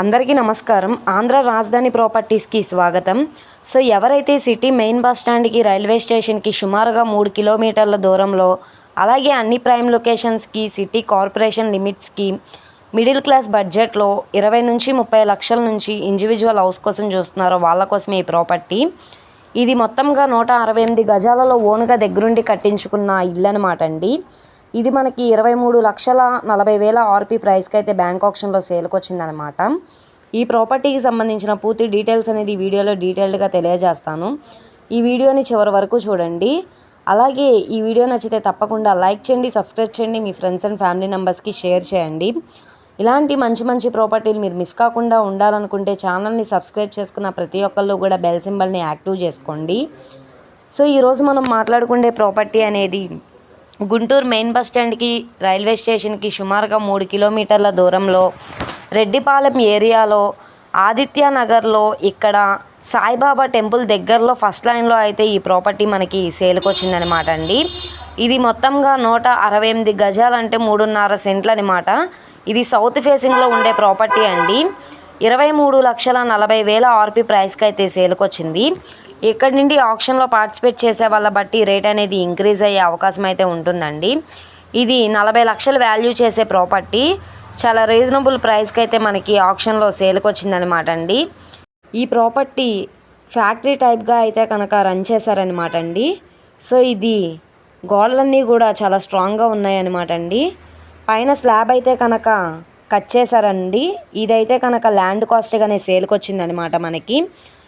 అందరికీ నమస్కారం. ఆంధ్ర రాజధాని ప్రాపర్టీస్కి స్వాగతం. సో ఎవరైతే సిటీ మెయిన్ బస్ స్టాండ్కి రైల్వే స్టేషన్కి సుమారుగా మూడు కిలోమీటర్ల దూరంలో అలాగే అన్ని ప్రైమ్ లొకేషన్స్కి సిటీ కార్పొరేషన్ లిమిట్స్కి మిడిల్ క్లాస్ బడ్జెట్లో ఇరవై నుంచి ముప్పై లక్షల నుంచి ఇండివిజువల్ హౌస్ కోసం చూస్తున్నారో వాళ్ళ కోసమే ఈ ప్రాపర్టీ. ఇది మొత్తంగా నూట అరవై ఎనిమిది గజాలలో ఓనుగా దగ్గరుండి కట్టించుకున్న ఇల్లు అనమాట అండి. ఇది మనకి ఇరవై మూడు లక్షల నలభై వేల ఆర్పీ ప్రైస్కి అయితే బ్యాంక్ ఆప్షన్లో సేల్కి వచ్చిందనమాట ఈ ప్రాపర్టీకి సంబంధించిన పూర్తి డీటెయిల్స్ అనేది ఈ వీడియోలో డీటెయిల్డ్గా తెలియజేస్తాను. ఈ వీడియోని చివరి వరకు చూడండి. అలాగే ఈ వీడియో నచ్చితే తప్పకుండా లైక్ చేయండి సబ్స్క్రైబ్ చేయండి మీ ఫ్రెండ్స్ అండ్ ఫ్యామిలీ మెంబర్స్కి షేర్ చేయండి. ఇలాంటి మంచి మంచి ప్రాపర్టీలు మీరు మిస్ కాకుండా ఉండాలనుకుంటే ఛానల్ని సబ్స్క్రైబ్ చేసుకున్న ప్రతి ఒక్కళ్ళు కూడా బెల్ సింబల్ని యాక్టివ్ చేసుకోండి. సో ఈరోజు మనం మాట్లాడుకునే ప్రాపర్టీ అనేది గుంటూరు మెయిన్ బస్ స్టాండ్కి రైల్వే స్టేషన్కి సుమారుగా మూడు కిలోమీటర్ల దూరంలో రెడ్డిపాలెం ఏరియాలో ఆదిత్య నగర్లో ఇక్కడ సాయిబాబా టెంపుల్ దగ్గరలో ఫస్ట్ లైన్లో అయితే ఈ ప్రాపర్టీ మనకి సేల్కి వచ్చిందనమాట అండి. ఇది మొత్తంగా నూట అరవై ఎనిమిది గజాలు అంటే మూడున్నర సెంట్లు అనమాట ఇది సౌత్ ఫేసింగ్లో ఉండే ప్రాపర్టీ అండి. ఇరవై మూడు లక్షల నలభై వేల ఆర్పి ప్రైస్కి అయితే సేల్కి వచ్చింది ఇక్కడి నుండి ఆప్షన్లో పార్టిసిపేట్ చేసే వాళ్ళ బట్టి రేట్ అనేది ఇంక్రీజ్ అయ్యే అవకాశం అయితే ఉంటుందండి. ఇది నలభై లక్షలు వాల్యూ చేసే ప్రాపర్టీ. చాలా రీజనబుల్ ప్రైస్కి అయితే మనకి ఆప్షన్లో సేల్కి వచ్చిందనమాట అండి. ఈ ప్రాపర్టీ ఫ్యాక్టరీ టైప్గా అయితే కనుక రన్ చేశారనమాట అండి. సో ఇది గోడలన్నీ కూడా చాలా స్ట్రాంగ్గా ఉన్నాయన్నమాట అండి. పైన స్లాబ్ అయితే కనుక కట్ చేశారండి. ఇదైతే కనుక ల్యాండ్ కాస్ట్గానే సేల్కి వచ్చిందనమాట మనకి.